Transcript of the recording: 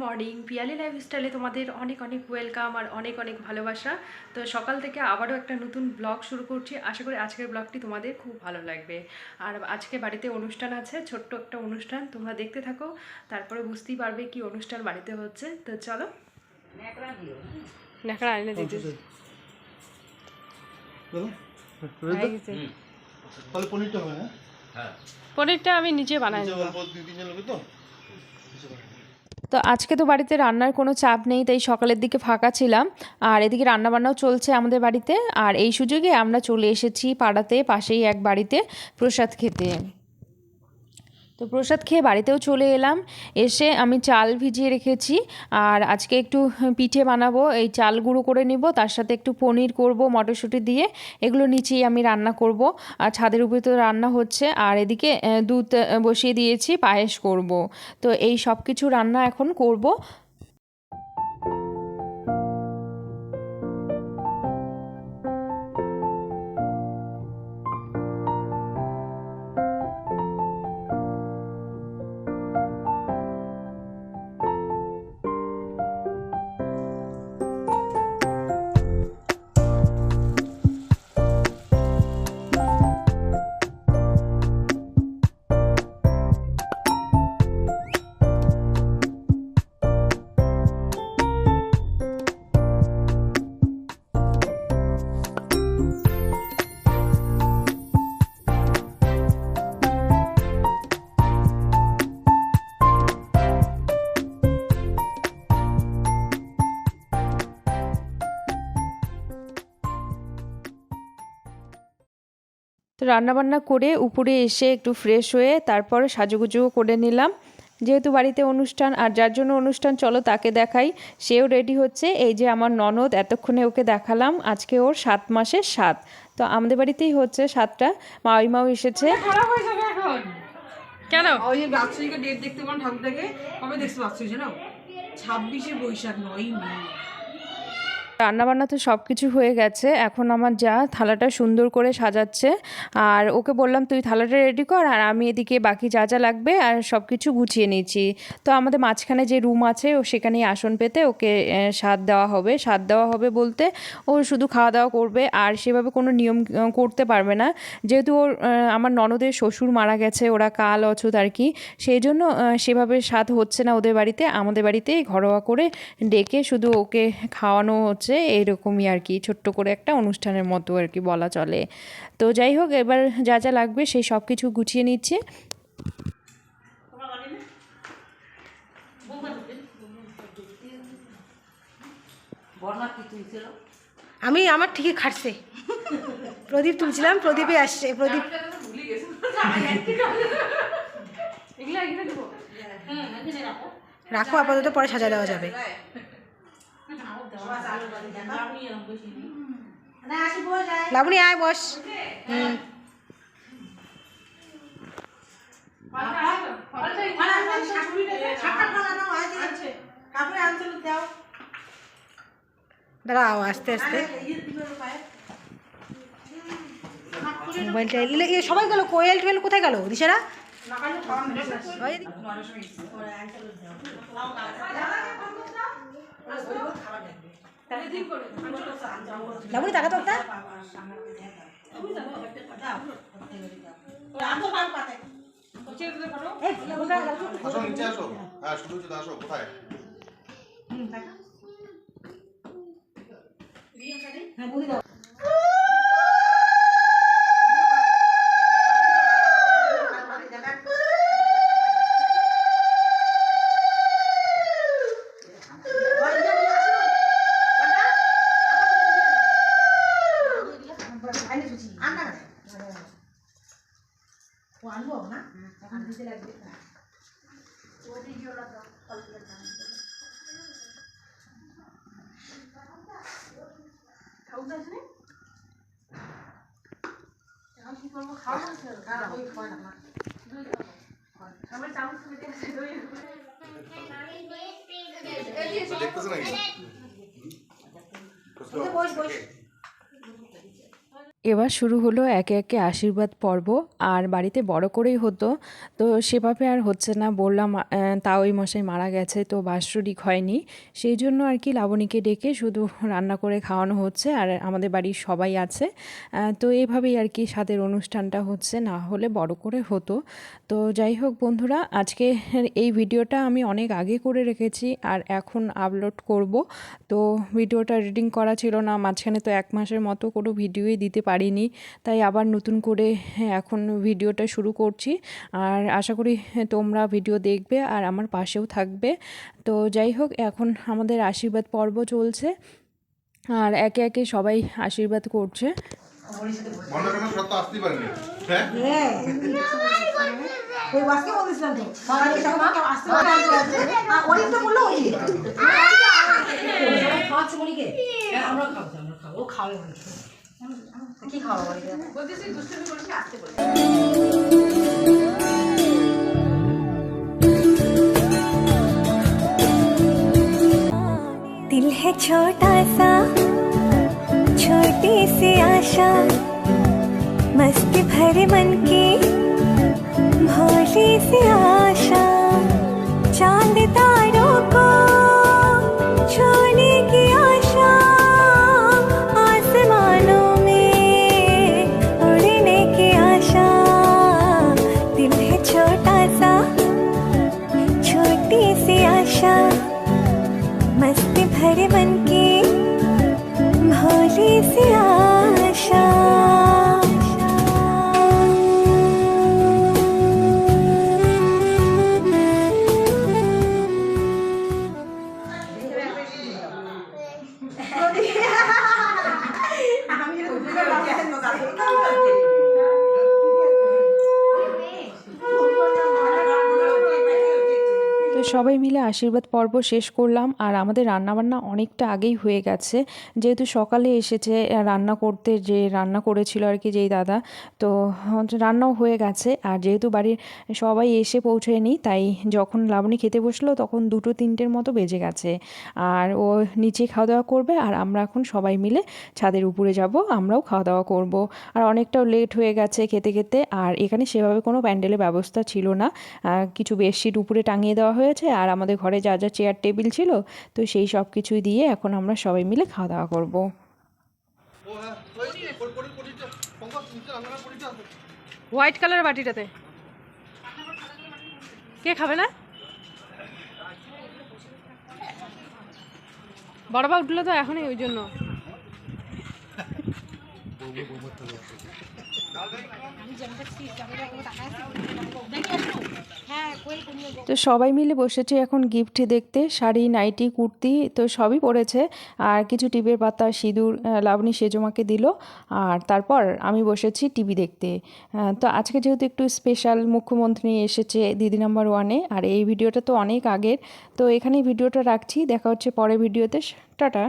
Morning. Piyali লাইফস্টাইলে তোমাদের অনেক অনেক ওয়েলকাম আর অনেক অনেক ভালোবাসা। তো সকাল থেকে আবারও একটা নতুন ব্লগ শুরু করছি। আশা করি আজকের ব্লগটি তোমাদের খুব ভালো লাগবে। আর আজকে বাড়িতে অনুষ্ঠান আছে ছোট্ট একটা অনুষ্ঠান তোমরা দেখতে থাকো। তারপরে বুঝতেই পারবে কি অনুষ্ঠান বাড়িতে হচ্ছে। তো চলো। ন্যাকড়া দিতে। পনিরটা পনিরটা আমি নিজে বানাই নেব। তো আজকে তো বাড়িতে রান্নার কোনো চাপ নেই, তাই সকালের দিকে ফাঁকা ছিলাম। আর এদিকে রান্নাবান্নাও চলছে আমাদের বাড়িতে। আর এই সুযোগে আমরা চলে এসেছি পাড়াতে, পাশেই এক বাড়িতে প্রসাদ খেতে। তো প্রসাদ খেয়ে বাড়িতেও চলে এলাম। এসে আমি চাল ভিজিয়ে রেখেছি আর আজকে একটু পিঠে বানাবো। এই চাল গুঁড়ো করে নিব, তার সাথে একটু পনির করব মটরশুঁটি দিয়ে। এগুলো নিচেই আমি রান্না করব। আর ছাদের উপরে তো রান্না হচ্ছে। আর এদিকে দুধ বসিয়ে দিয়েছি, পায়েস করব। তো এই সব কিছু রান্না এখন করব। রান্নাবান্না করে উপরে এসে একটু ফ্রেশ হয়ে তারপর সাজুগুজুও করে নিলাম। যেহেতু বাড়িতে অনুষ্ঠান আর যার জন্য অনুষ্ঠান চলো তাকে দেখাই সেও রেডি হচ্ছে। এই যে আমার ননদ এতক্ষণে ওকে দেখালাম। আজকে ওর সাত মাসের সাত। তো আমাদের বাড়িতেই হচ্ছে সাতটা। মাউই মাও এসেছে। কেন? ওই ডেট দেখতে পান ঠাকুরটাকে কবে দেখতে জানো? ছাব্বিশে বৈশাখ নয় মে। রান্নাবান্না তো সব কিছু হয়ে গেছে। এখন আমার যা থালাটা সুন্দর করে সাজাচ্ছে। আর ওকে বললাম, তুই থালাটা রেডি কর, আর আমি এদিকে বাকি যা যা লাগবে, আর সব কিছু গুছিয়ে নিয়েছি তো আমাদের মাঝখানে যে রুম আছে, ও সেখানেই আসন পেতে ওকে স্বাদ দেওয়া হবে। স্বাদ দেওয়া হবে বলতে ও শুধু খাওয়া দাওয়া করবে, আর সেভাবে কোনো নিয়ম করতে পারবে না। যেহেতু ওর আমার ননদের শ্বশুর মারা গেছে, ওরা কাল অছুত আর কি, সেই জন্য সেভাবে স্বাদ হচ্ছে না ওদের বাড়িতে। আমাদের বাড়িতে ঘরোয়া করে ডেকে শুধু ওকে খাওয়ানো হচ্ছে। এইরকমই আর কি ছোট্ট করে একটা অনুষ্ঠানের মতো আর কি বলা চলে। তো যাই হোক এবার যা যা লাগবে সেই সব কিছু গুছিয়ে নিচ্ছে। আমি আমার ঠিকই খাটছে। প্রদীপ তুলছিলাম প্রদীপে আসছে প্রদীপ। রাখো আপাতত পরে সাজা দেওয়া যাবে। লাবণী, আয়, বস। হুম। দাঁড়াও আস্তে আস্তে। মোবাইলটা এলে সবাই গেল কোয়েল টোয়েল কোথায় গেল? দিশারা? ওই। লাবণী টাকা তো একটা। হ্যাঁ কোথায়? হ্যাঁ, আনব না এখন দিতে লাগবে। দেখতেছো নাকি? বস বস। এবার শুরু হলো একে একে আশীর্বাদ পর্ব। আর বাড়িতে বড় করেই হতো, তো সেভাবে আর হচ্ছে না। বললাম তাও ওই মশাই মারা গেছে, তো বাৎসরিক হয়নি। সেই জন্য আর কি লাবণীকে ডেকে শুধু রান্না করে খাওয়ানো হচ্ছে, আর আমাদের বাড়ির সবাই আছে। তো এইভাবেই আর কি সাদের অনুষ্ঠানটা হচ্ছে, না হলে বড় করে হতো। তো যাই হোক বন্ধুরা, আজকে এই ভিডিওটা আমি অনেক আগে করে রেখেছি, আর এখন আপলোড করব। তো ভিডিওটা রিডিং করা ছিল না, মাঝখানে তো এক মাসের মতো কোনো ভিডিওই দিতে পারিনি তাই আবার নতুন করে এখন ভিডিওটা শুরু করছি আর আশা করি তোমরা ভিডিও দেখবে আর আমার পাশেও থাকবে তো যাই হোক এখন আমাদের আশীর্বাদ পর্ব চলছে আর একে একে সবাই আশীর্বাদ করছে বন্ধ কেন সব তো আসতেই পারেনি হ্যাঁ হ্যাঁ ওই বাসকে বলেছিলাম তো বাড়ি সবাই কেউ আসতে পারে না অনেক তো বললো ওই খাওয়াচ্ছে মনিকে আমরা খাবো আমরা খাবো ও খাবে মনিকে কি খাওয়া বাড়িতে दिल है छोटा सा छोटी सी आशा मस्ती भरे मन की भोली सी आशा मस्ती भरे मन की भोली सी आशा সবাই মিলে আশীর্বাদ পর্ব শেষ করলাম, আর আমাদের রান্নাবান্না অনেকটা আগেই হয়ে গেছে। যেহেতু সকালে এসেছে রান্না করতে যে রান্না করেছিল আর কি যেই দাদা, তো রান্নাও হয়ে গেছে। আর যেহেতু বাড়ির সবাই এসে পৌঁছয়নি তাই যখন লাবণী খেতে বসল, তখন দুটো তিনটের মতো বেজে গেছে। আর ও নিচে খাওয়া দাওয়া করবে, আর আমরা এখন সবাই মিলে ছাদের উপরে যাব, আমরাও খাওয়া দাওয়া করব। আর অনেকটাও লেট হয়ে গেছে খেতে খেতে, আর এখানে সেভাবে কোনো প্যান্ডেলের ব্যবস্থা ছিল না। কিছু বেডশিট উপরে টাঙিয়ে দেওয়া হয়েছে আর আমাদের ঘরে যা যা চেয়ার টেবিল ছিল তো সেই সব কিছুই দিয়ে এখন আমরা সবাই মিলে খাওয়া দাওয়া করব। হ্যাঁ হোয়াইট কালার বাটিটাতে। কে খাবে না? বড়বা উঠল তো এখনই ওই জন্য। তো সবাই মিলে বসেছে এখন গিফট দেখতে, শাড়ি, নাইটি, কুর্তি, তো সবই পরেছে আর কিছু টিপের পাতা, সিঁদুর লাবণী সেজমাকে দিল। আর তারপর আমি বসেছি টিভি দেখতে। তো আজকে যেহেতু একটু স্পেশাল মুখ্যমন্ত্রী এসেছে দিদি নাম্বার ওয়ানে আর এই ভিডিওটা তো অনেক আগের। তো এখানেই ভিডিওটা রাখছি, দেখা হচ্ছে পরের ভিডিওতে। টাটা।